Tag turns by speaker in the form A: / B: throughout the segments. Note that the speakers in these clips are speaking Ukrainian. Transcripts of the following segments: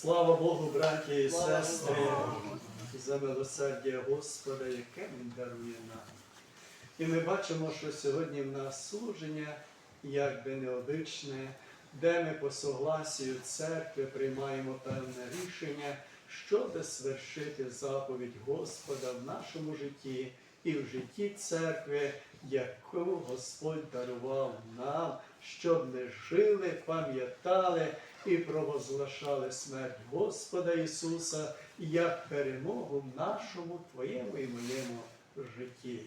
A: Слава Богу, браті і сестри, за милосердя Господа, яке Він дарує нам. І ми бачимо, що сьогодні в нас служення, як би необичне, де ми по согласію церкви приймаємо певне рішення, щоб свершити заповідь Господа в нашому житті і в житті церкви, яку Господь дарував нам, щоб ми жили, пам'ятали і провозглашали смерть Господа Ісуса як перемогу в нашому, Твоєму і моєму житті.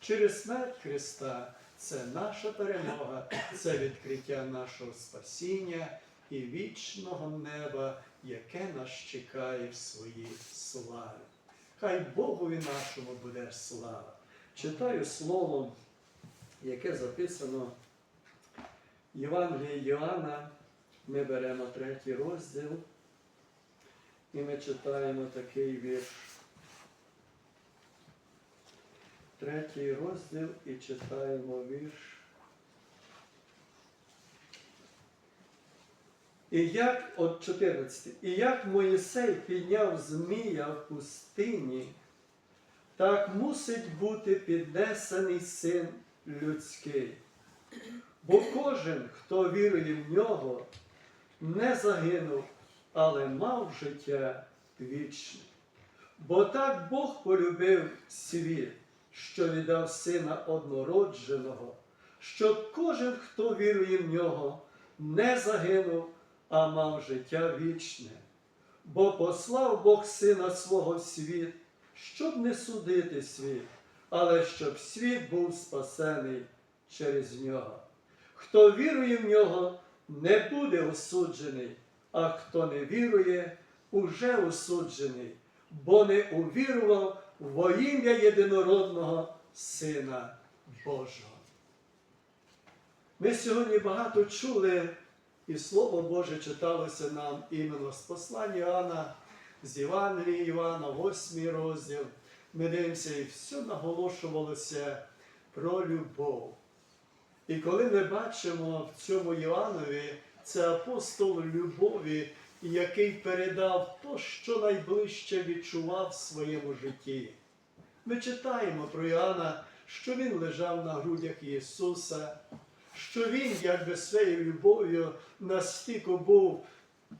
A: Через смерть Христа це наша перемога, це відкриття нашого спасіння і вічного неба, яке нас чекає в своїй славі. Хай Богові нашому буде слава. Читаю слово, яке записано в Євангелії Йоанна. Ми беремо третій розділ і ми читаємо такий вірш. Третій розділ і читаємо вірш. І як от 14. І як Моїсей підняв змія в пустині, так мусить бути піднесений син людський. Бо кожен, хто вірує в нього, не загинув, але мав життя вічне. Бо так Бог полюбив світ, що віддав сина однородженого, щоб кожен, хто вірує в нього, не загинув, а мав життя вічне. Бо послав Бог сина свого в світ, щоб не судити світ, але щоб світ був спасений через нього. Хто вірує в нього, не буде осуджений, а хто не вірує, уже осуджений, бо не увірував во ім'я єдинородного Сина Божого. Ми сьогодні багато чули, і Слово Боже читалося нам іменно з послання Іоанна, з Євангелії Івана, 8 розділ. Ми дивимося, і все наголошувалося про любов. І коли ми бачимо в цьому Іоаннові, це апостол любові, який передав то, що найближче відчував в своєму житті. Ми читаємо про Іоанна, що він лежав на грудях Ісуса, що він, якби своєю любов'ю, настільки був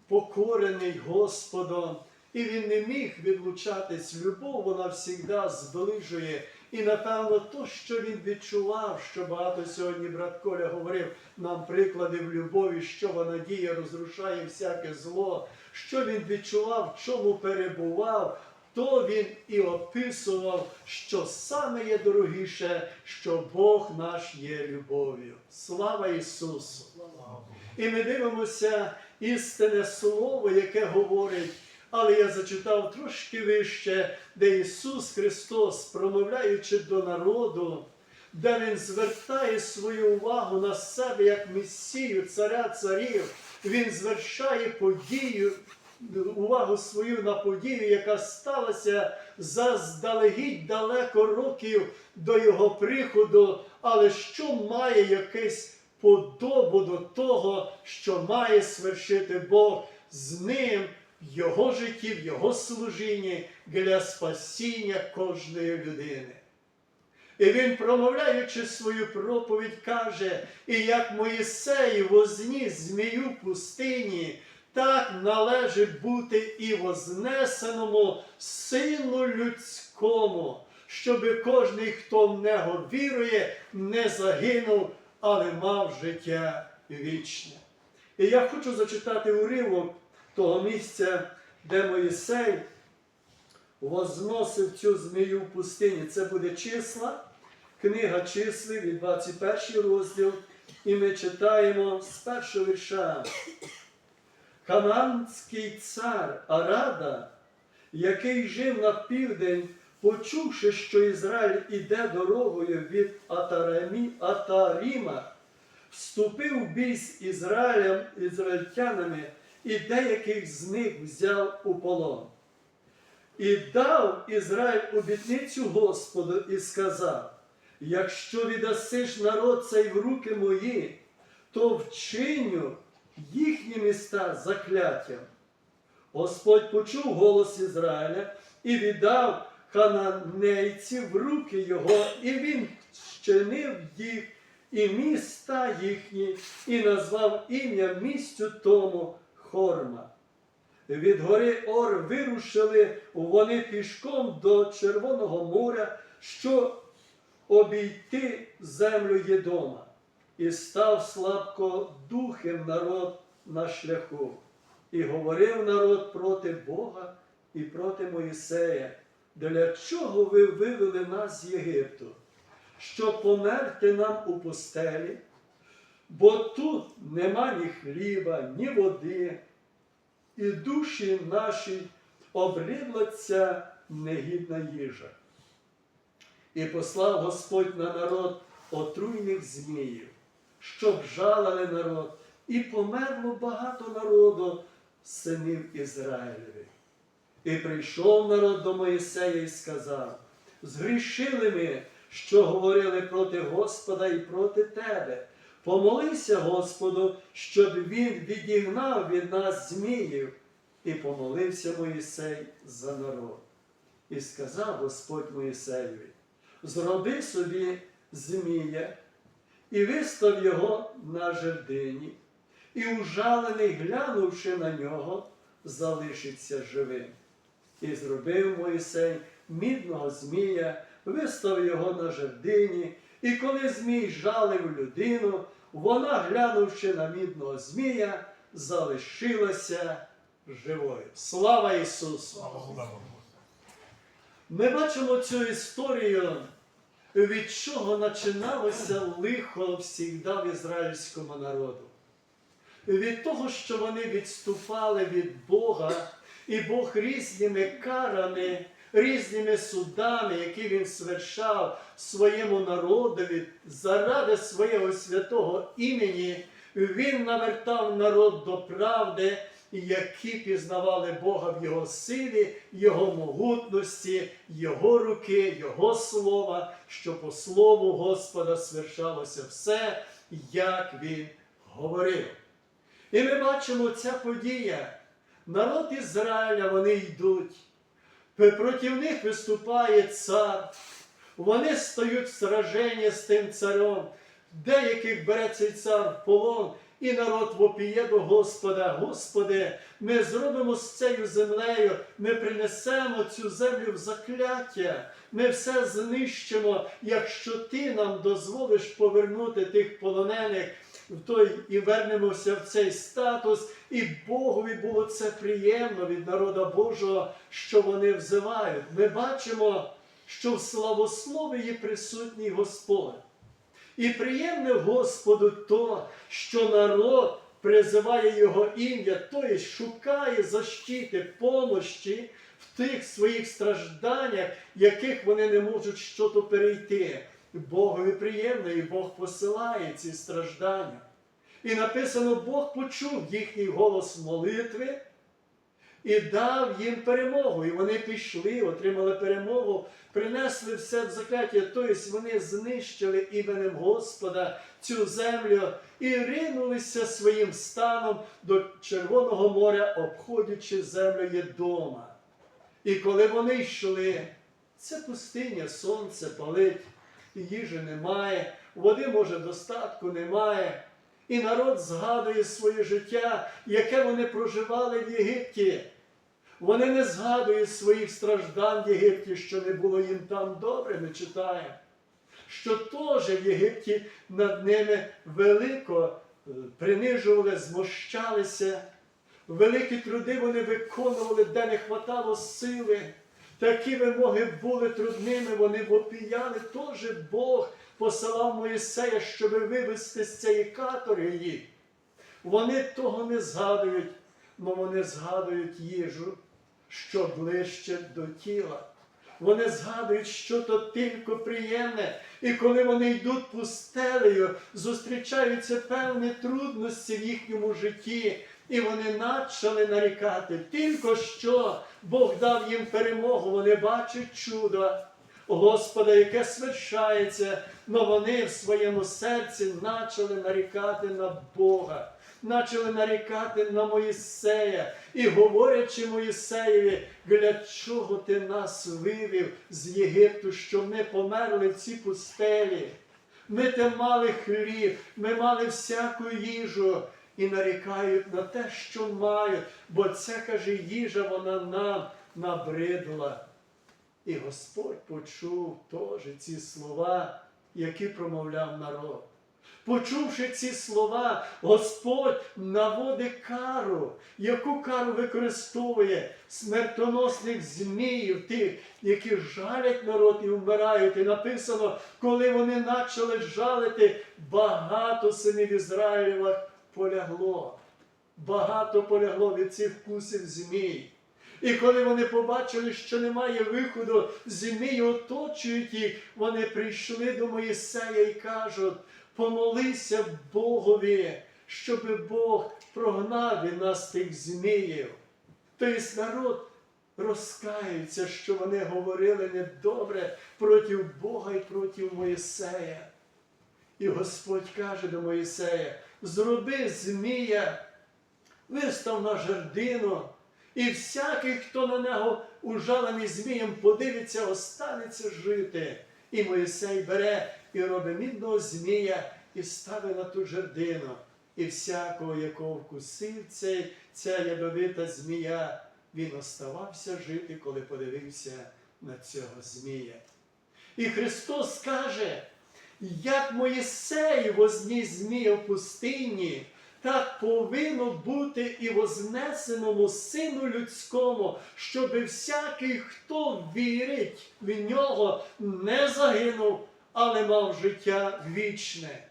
A: покорений Господом, і він не міг відлучатись. Любов, вона завжди зближує. І напевно, то, що він відчував, що багато сьогодні брат Коля говорив нам приклади в любові, що вона діє, розрушає всяке зло, що він відчував, в чому перебував, то він і описував, що саме є дорогіше, що Бог наш є любов'ю. Слава Ісусу! І ми дивимося істинне слово, яке говорить. Але я зачитав трошки вище, де Ісус Христос, промовляючи до народу, де Він звертає свою увагу на себе як Месію, царя царів, Він звершає подію, увагу свою на подію, яка сталася заздалегідь далеко років до Його приходу, але що має якесь подобу до того, що має свершити Бог з ним його житті, в його служінні для спасіння кожної людини. І він, промовляючи свою проповідь, каже: І як Моїсей возніс змію пустині, так належить бути і вознесеному сину людському, щоби кожний, хто в нього вірує, не загинув, але мав життя вічне. І я хочу зачитати уривок того місця, де Моїсей возносив цю змію в пустині. Це буде числа, книга числи від 21 розділ. І ми читаємо з першого вірша. Кананський цар Арада, який жив на південь, почувши, що Ізраїль іде дорогою від Атарамі, Атаріма, вступив в бій з Ізраїлем, ізраїльтянами і деяких з них взяв у полон. І дав Ізраїль обітницю Господу і сказав: якщо віддасиш народ цей в руки мої, то вчиню їхні міста закляттям. Господь почув голос Ізраїля і віддав хананейців в руки його, і він щинив їх і міста їхні, і назвав ім'я місцю тому Хорма. Від гори Ор вирушили вони пішком до Червоного моря, що обійти землю Єдома, і став слабкодухим народ на шляху, і говорив народ проти Бога і проти Моїсея. Для чого ви вивели нас з Єгипту? Щоб померти нам у пустелі, бо тут нема ні хліба, ні води, і душі наші обридла негідна їжа. І послав Господь на народ отруйних зміїв, щоб жалили народ, і померло багато народу синів Ізраїлевих. І прийшов народ до Моїсея і сказав: Згрішили ми, що говорили проти Господа і проти тебе. Помолися Господу, щоб він відігнав від нас зміїв. І помолився Моїсей за народ. І сказав Господь Моїсеєві, зроби собі змія і вистав його на жердині, і ужалений, глянувши на нього, залишиться живим. І зробив Моїсей мідного змія, вистав його на жердині, і коли змій жалив людину, вона, глянувши на мідного змія, залишилася живою. Слава Ісусу! Ми бачимо цю історію, від чого починалося лихо всігда в ізраїльському народу. Від того, що вони відступали від Бога, і Бог різними карами, різними судами, які він свершав своєму народові заради свого святого імені, він навертав народ до правди, які пізнавали Бога в Його силі, Його могутності, Його руки, Його слова, що по слову Господа свершалося все, як Він говорив. І ми бачимо ця подія. Народ Ізраїля вони йдуть. Проти них виступає цар. Вони стають в сраженні з тим царем. Деяких бере цей цар в полон, і народ вопіє до Господа. Господи, ми зробимо з цією землею, ми принесемо цю землю в закляття. Ми все знищимо, якщо ти нам дозволиш повернути тих полонених в той і вернемося в цей статус. І Богові було це приємно від народа Божого, що вони взивають. Ми бачимо, що в славослові є присутній Господь. І приємне Господу то, що народ призиває Його ім'я, тобто шукає защити, помощі в тих своїх стражданнях, яких вони не можуть щось перейти. Богові приємно, і Бог посилає ці страждання. І написано, Бог почув їхній голос молитви і дав їм перемогу. І вони пішли, отримали перемогу, принесли все в закляття. Тобто вони знищили іменем Господа цю землю і ринулися своїм станом до Червоного моря, обходячи землю Єдома. І коли вони йшли, це пустиня, сонце палить, їжі немає, води, може, достатку немає. І народ згадує своє життя, яке вони проживали в Єгипті. Вони не згадують своїх страждань в Єгипті, що не було їм там добре, ми читаємо. Що теж в Єгипті над ними велико е, принижували, змощалися, великі труди вони виконували, де не хватало сили. Такі вимоги були трудними, вони вопіяли, теж Бог посилав Моїсея, щоб вивести з цієї каторги. Вони того не згадують, але вони згадують їжу, що ближче до тіла. Вони згадують, що то тільки приємне. І коли вони йдуть пустелею, зустрічаються певні трудності в їхньому житті. І вони почали нарікати. Тільки що Бог дав їм перемогу, вони бачать чудо. Господа, яке свершається, но вони в своєму серці почали нарікати на Бога, почали нарікати на Моїсея і говорячи Моїсеєві, для чого ти нас вивів з Єгипту, що ми померли в цій пустелі. Ми те мали хліб, ми мали всяку їжу і нарікають на те, що мають, бо це каже їжа, вона нам набридла. І Господь почув теж ці слова, які промовляв народ. Почувши ці слова, Господь наводить кару, яку кару використовує смертоносних зміїв, тих, які жалять народ і вмирають. І написано, коли вони почали жалити, багато синів Ізраїлєва полягло. Багато полягло від цих вкусів змій. І коли вони побачили, що немає виходу, змії оточують їх, вони прийшли до Моїсея і кажуть, помолися Богові, щоб Бог прогнав нас тих зміїв. Тобто народ розкаються, що вони говорили недобре проти Бога і проти Моїсея. І Господь каже до Моїсея: зроби змія, вистав на жердину, і всякий, хто на нього ужалений змієм, подивиться, останеться жити. І Моїсей бере і робить мідного змія і ставить на ту жердину. І всякого, якого вкусив цей, ця ядовита змія, він оставався жити, коли подивився на цього змія. І Христос каже, як Моїсей возніс змія в пустині, так повинно бути і вознесеному Сину людському, щоб всякий, хто вірить в нього, не загинув, але мав життя вічне.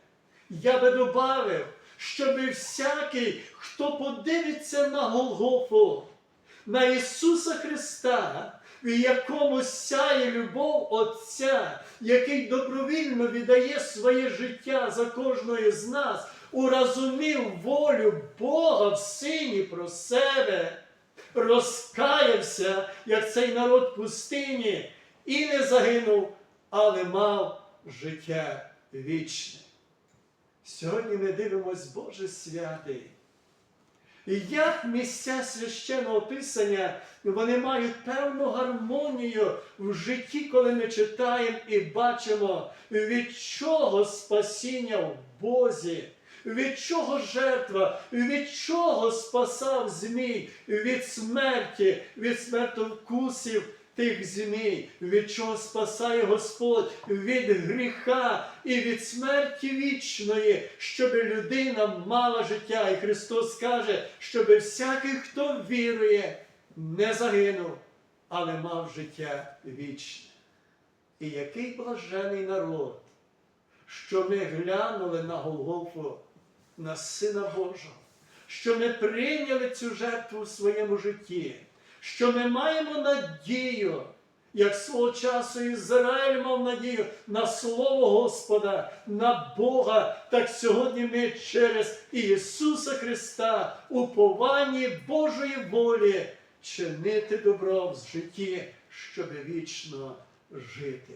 A: Я би добавив, щоб всякий, хто подивиться на Голгофу, на Ісуса Христа, в якому сяє любов Отця, який добровільно віддає своє життя за кожного з нас, уразумів волю Бога в сині про себе, розкаявся, як цей народ пустині, і не загинув, але мав життя вічне. Сьогодні ми дивимось Боже святий. І як місця священного писання, вони мають певну гармонію в житті, коли ми читаємо і бачимо, від чого спасіння в Бозі, від чого жертва, від чого спасав змій, від смерті, від смертовкусів тих змій, від чого спасає Господь від гріха і від смерті вічної, щоб людина мала життя. І Христос каже, щоб всякий, хто вірує, не загинув, але мав життя вічне. І який блажений народ, що ми глянули на Голгофу, на Сина Божого, що ми прийняли цю жертву в своєму житті що ми маємо надію, як свого часу Ізраїль мав надію на Слово Господа, на Бога, так сьогодні ми через Ісуса Христа, уповані Божої волі, чинити добро в житті, щоб вічно жити.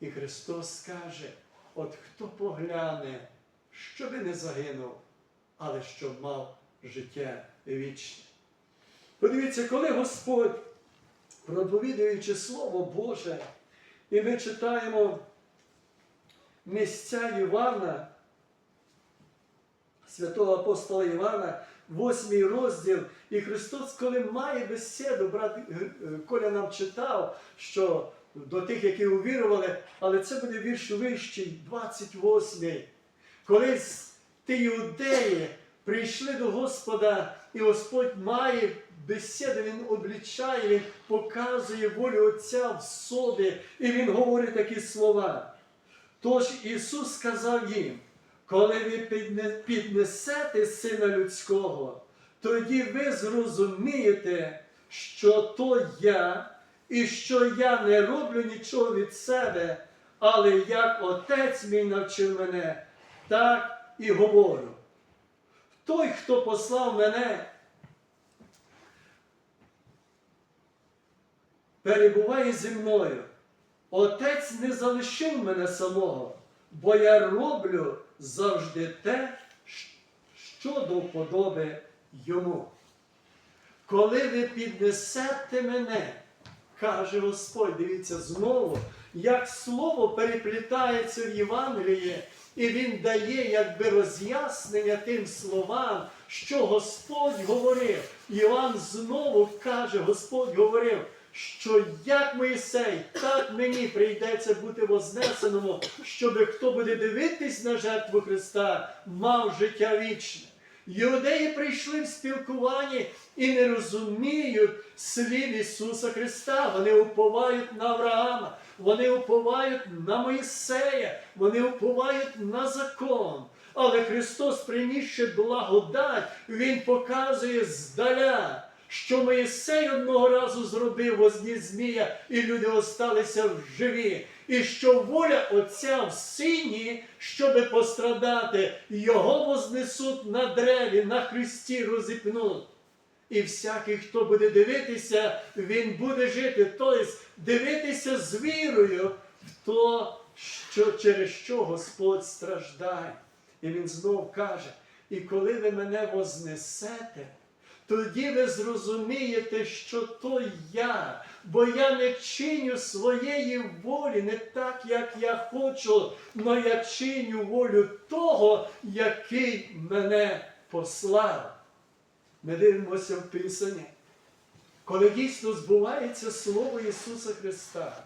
A: І Христос каже: от хто погляне, щоби не загинув, але щоб мав життя вічне. Подивіться, коли Господь, проповідуючи Слово Боже, і ми читаємо місця Івана, святого апостола Івана, восьмий розділ, і Христос, коли має бесіду, брат е, Коля нам читав, що до тих, які увірували, але це буде вірш вищий, 28. Коли ті іудеї прийшли до Господа, і Господь має бесіду, Він облічає, Він показує волю Отця в собі, і Він говорить такі слова. Тож Ісус сказав їм, коли ви піднесете Сина Людського, тоді ви зрозумієте, що то я, і що я не роблю нічого від себе, але як Отець мій навчив мене, так і говорю. Той, хто послав мене, перебуває зі мною. Отець не залишив мене самого, бо я роблю завжди те, що до вподоби йому. Коли ви піднесете мене, каже Господь, дивіться знову, як слово переплітається в Євангелії, і він дає якби роз'яснення тим словам, що Господь говорив. Іван знову каже, Господь говорив, що як Моїсей, так мені прийдеться бути вознесеному, щоб хто буде дивитись на жертву Христа, мав життя вічне. Юдеї прийшли в спілкуванні і не розуміють слів Ісуса Христа. Вони уповають на Авраама, вони уповають на Моїсея, вони уповають на закон. Але Христос, принісши благодать, Він показує здаля, що Моїсей одного разу зробив возні змія, і люди осталися живі. І що воля Отця в сині, щоби пострадати, його вознесуть на древі, на хресті розіпнуть. І всякий, хто буде дивитися, він буде жити. Тобто дивитися з вірою в то, що, через що Господь страждає. І він знов каже: і коли ви мене вознесете, тоді ви зрозумієте, що то я, бо я не чиню своєї волі не так, як я хочу, але я чиню волю того, який мене послав. Ми дивимося в Писанні, коли дійсно збувається Слово Ісуса Христа.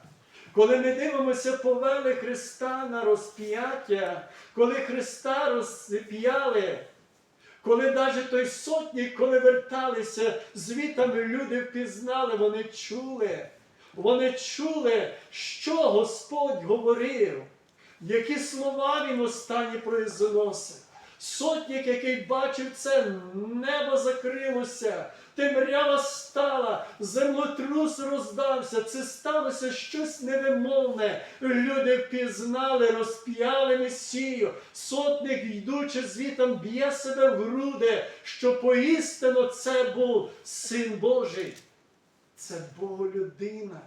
A: Коли ми дивимося, повели Христа на розп'яття, коли Христа розп'яли, коли навіть той сотні, коли верталися звітами, люди впізнали, вони чули, вони чули, що Господь говорив, які слова Він останні произносив. Сотник, який бачив це, небо закрилося, темрява стала, землетрус роздався, це сталося щось невимовне. Люди впізнали, розп'яли Месію. Сотник, йдучи звітом, б'є себе в груди, що поістину це був Син Божий. Це Боголюдина,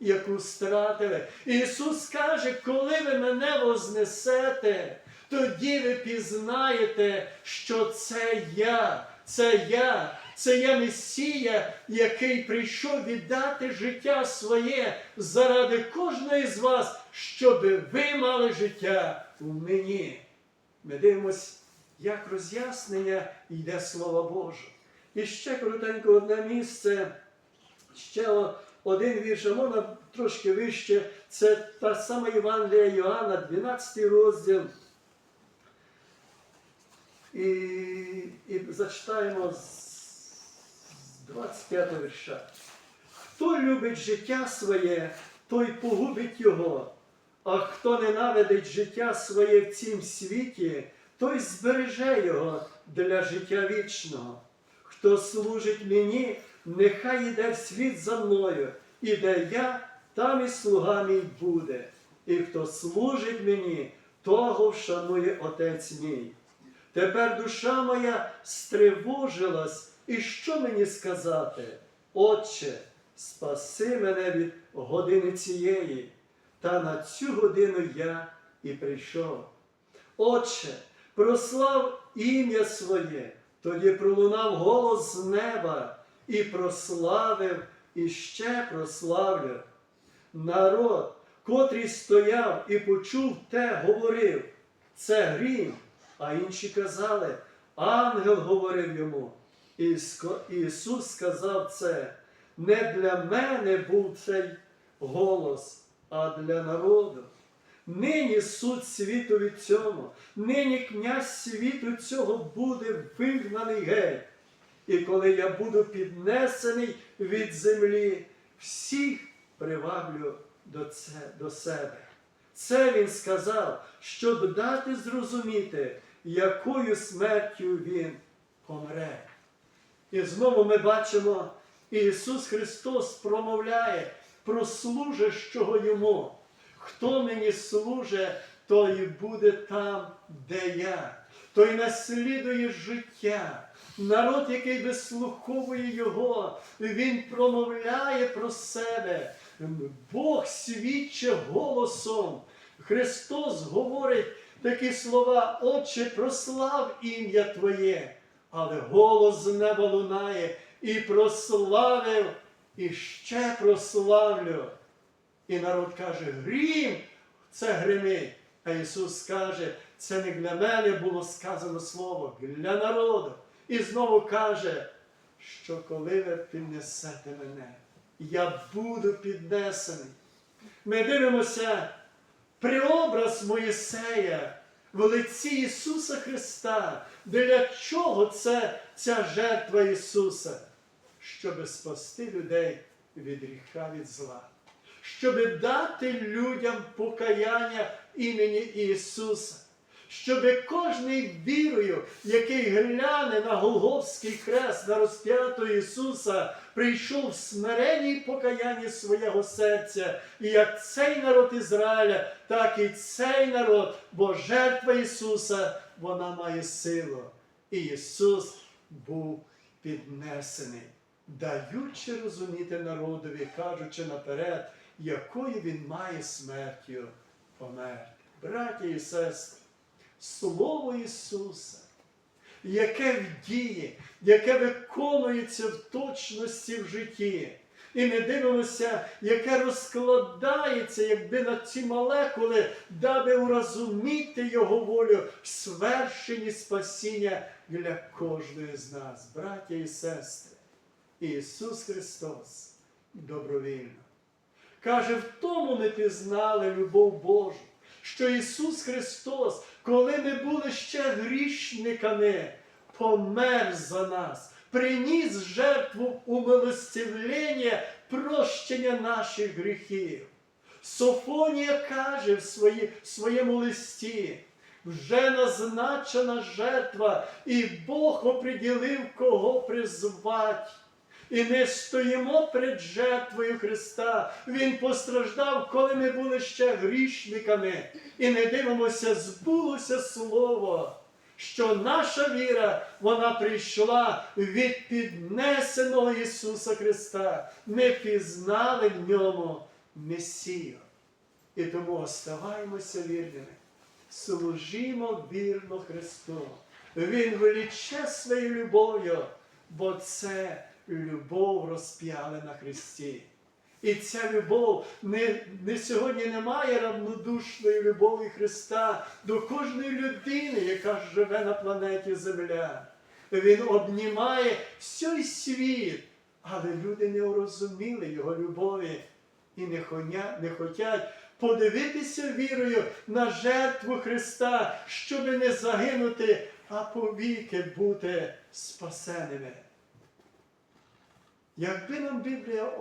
A: яку стратили. Ісус каже, коли ви мене вознесете, тоді ви пізнаєте, що це я, це я, це я Месія, який прийшов віддати життя своє заради кожної з вас, щоб ви мали життя в мені. Ми дивимось, як роз'яснення йде Слово Боже. І ще коротенько одне місце, ще один вірш, а можна трошки вище. Це та сама Євангелія Йоанна, 12 розділ. І, і зачитаємо з 25 вірша. Хто любить життя своє, той погубить його, а хто ненавидить життя своє в цім світі, той збереже його для життя вічного. Хто служить мені, нехай йде в світ за мною, і де я, там і слуга мій буде. І хто служить мені, того вшанує Отець мій. Тепер душа моя стривожилась, і що мені сказати? Отче, спаси мене від години цієї, та на цю годину я і прийшов. Отче, прослав ім'я своє, тоді пролунав голос з неба і прославив, і ще прославлю. Народ, котрий стояв і почув те, говорив, це грім. А інші казали, ангел говорив йому. Ісус сказав це, не для мене був цей голос, а для народу. Нині суд світу від цьому, нині князь світу цього буде вигнаний геть. І коли я буду піднесений від землі, всіх приваблю до, це, до себе. Це він сказав, щоб дати зрозуміти, якою смертю він помре. І знову ми бачимо, Ісус Христос промовляє про служащого йому. Хто мені служить, той буде там, де я. Той наслідує життя. Народ, який вислуховує Його, він промовляє про себе. Бог свідчить голосом. Христос говорить такі слова, Отче, прослав ім'я Твоє, але голос з неба лунає і прославив, і ще прославлю. І народ каже, грім, це гримить. А Ісус каже, це не для мене було сказано слово, для народу. І знову каже, що коли ви піднесете мене, я буду піднесений. Ми дивимося преобраз Моїсея в лиці Ісуса Христа. Для чого це ця жертва Ісуса? Щоби спасти людей від гріха від зла, щоби дати людям покаяння імені Ісуса. Щоби кожний вірою, який гляне на Голгофський хрест, на розп'ятого Ісуса, прийшов в смиренні і покаянні свого серця. І як цей народ Ізраїля, так і цей народ, бо жертва Ісуса, вона має силу. І Ісус був піднесений, даючи розуміти народові, кажучи наперед, якою Він має смертю померти. Браті і сестри, Слово Ісуса, яке вдіє, яке виконується в точності в житті. І ми дивимося, яке розкладається, якби на ці молекули, даби урозуміти Його волю в свершенні спасіння для кожної з нас, браття і сестри. Ісус Христос добровільно. Каже, в тому ми пізнали любов Божу, що Ісус Христос, коли ми були ще грішниками, помер за нас, приніс жертву умилостивлення, прощення наших гріхів. Софонія каже в, свої, в своєму листі, вже назначена жертва, і Бог оприділив, кого призвати. І не стоїмо перед жертвою Христа. Він постраждав, коли ми були ще грішниками. І не дивимося, збулося Слово, що наша віра, вона прийшла від піднесеного Ісуса Христа. Ми пізнали в ньому Месію. І тому оставаємося вірними. Служімо вірно Христу. Він величе своєю любов'ю, бо це любов розп'яли на Христі. І ця любов не, не сьогодні немає равнодушної любові Христа до кожної людини, яка живе на планеті Земля. Він обнімає всій світ, але люди не розуміли його любові і не, хоня, не хотять подивитися вірою на жертву Христа, щоб не загинути, а повіки бути спасеними. Якби нам Біблія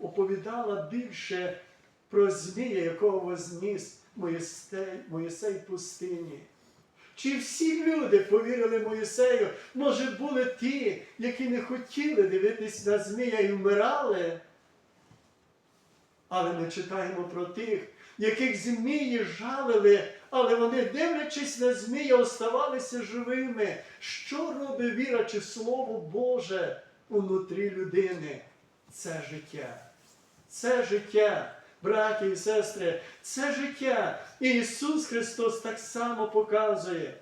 A: оповідала більше про Змія, якого возніс Моїсей, в пустині. Чи всі люди повірили Моїсею? Може, були ті, які не хотіли дивитись на Змія і вмирали? Але ми читаємо про тих, яких змії жалили, але вони, дивлячись на Змія, оставалися живими. Що робить віра чи Слово Боже? Унутрі людини. Це життя. Це життя, браті і сестри, це життя. І Ісус Христос так само показує.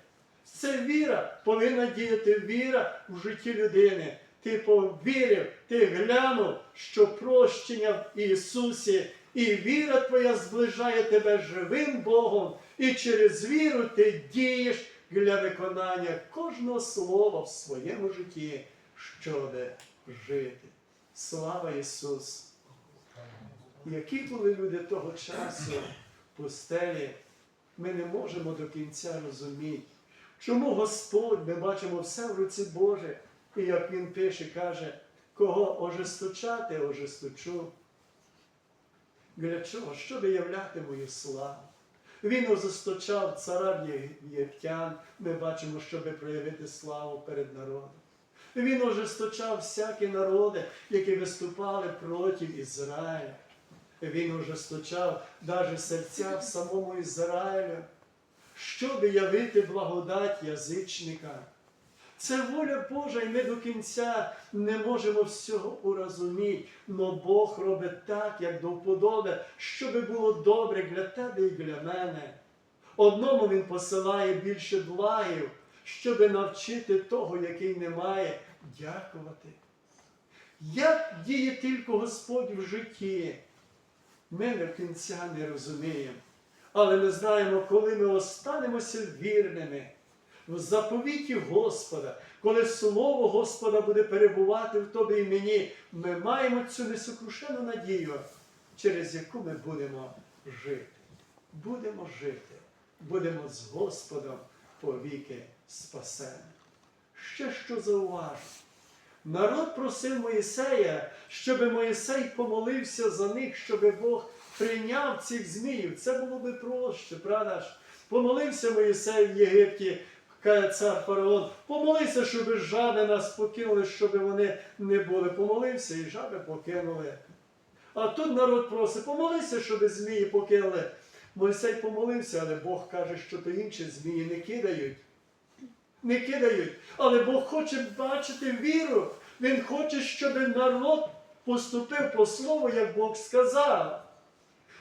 A: Це віра повинна діяти віра в житті людини. Ти повірив, ти глянув, що прощення в Ісусі, і віра твоя зближає тебе живим Богом, і через віру ти дієш для виконання кожного слова в своєму житті щоб жити. Слава Ісусу! Які були люди того часу в пустелі, ми не можемо до кінця розуміти. Чому Господь, ми бачимо все в руці Боже, і як Він пише, каже, кого ожесточати, ожесточу. Для чого? Щоб являти мою славу. Він ожесточав цара єгиптян, ми бачимо, щоб проявити славу перед народом. Він ожесточав всякі народи, які виступали проти Ізраїля. Він ожесточав навіть серця в самому Ізраїлю, щоб явити благодать язичника. Це воля Божа, і ми до кінця не можемо всього урозуміти. Но Бог робить так, як до вподоби, щоб було добре для тебе і для мене. Одному Він посилає більше благів, щоб навчити того, який не має, дякувати. Як діє тільки Господь в житті, ми до кінця не розуміємо. Але ми знаємо, коли ми останемося вірними в заповіті Господа, коли Слово Господа буде перебувати в тобі і мені, ми маємо цю несокрушену надію, через яку ми будемо жити. Будемо жити, будемо з Господом повіки спасені. Ще що зауважу. Народ просив Моїсея, щоб Моїсей помолився за них, щоб Бог прийняв цих зміїв. Це було би проще, правда ж? Помолився Моїсей в Єгипті, каже цар фараон, помолився, щоб жаби нас покинули, щоб вони не були. Помолився і жаби покинули. А тут народ просить, помолися, щоб змії покинули. Мойсей помолився, але Бог каже, що то інші змії не кидають. Не кидають. Але Бог хоче бачити віру. Він хоче, щоб народ поступив по слову, як Бог сказав.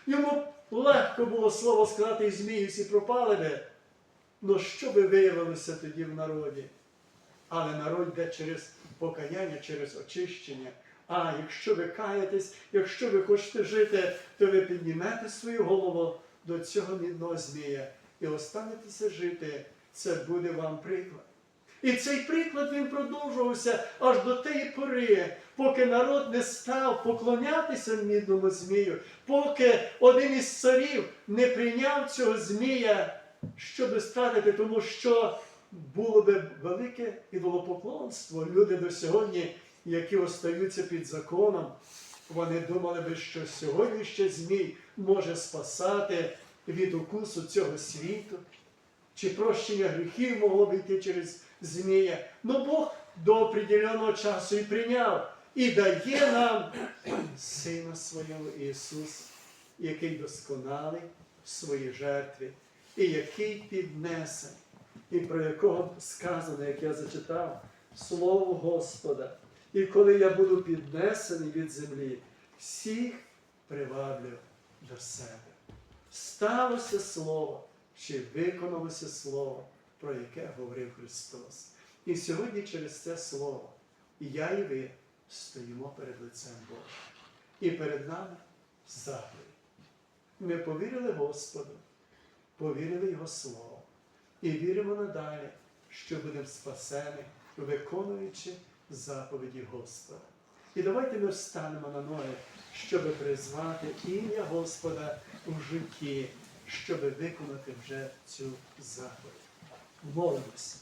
A: Йому легко було слово сказати, і змії всі пропали би. Ну що би виявилося тоді в народі? Але народ йде через покаяння, через очищення. А якщо ви каєтесь, якщо ви хочете жити, то ви піднімете свою голову до цього мідного змія і останетеся жити. Це буде вам приклад. І цей приклад він продовжувався аж до тієї пори, поки народ не став поклонятися мідному змію, поки один із царів не прийняв цього змія, щоб стратити, тому що було би велике ідолопоклонство. Люди до сьогодні, які остаються під законом, вони думали би, що сьогодні ще змій може спасати від укусу цього світу, чи прощення гріхів могло б йти через змія. Ну Бог до определеного часу і прийняв і дає нам Сина Свого Ісуса, який досконалий в своїй жертві, і який піднесений, і про якого сказано, як я зачитав, Слово Господа. І коли я буду піднесений від землі, всіх приваблю до себе. Сталося слово, чи виконалося слово, про яке говорив Христос. І сьогодні через це слово і я, і ви стоїмо перед лицем Божим. І перед нами заповідь. Ми повірили Господу, повірили Його Слово. І віримо надалі, що будемо спасені, виконуючи заповіді Господа. І давайте ми встанемо на ноги, щоб призвати ім'я Господа у житті, щоб виконати вже цю заповідь. Молимось.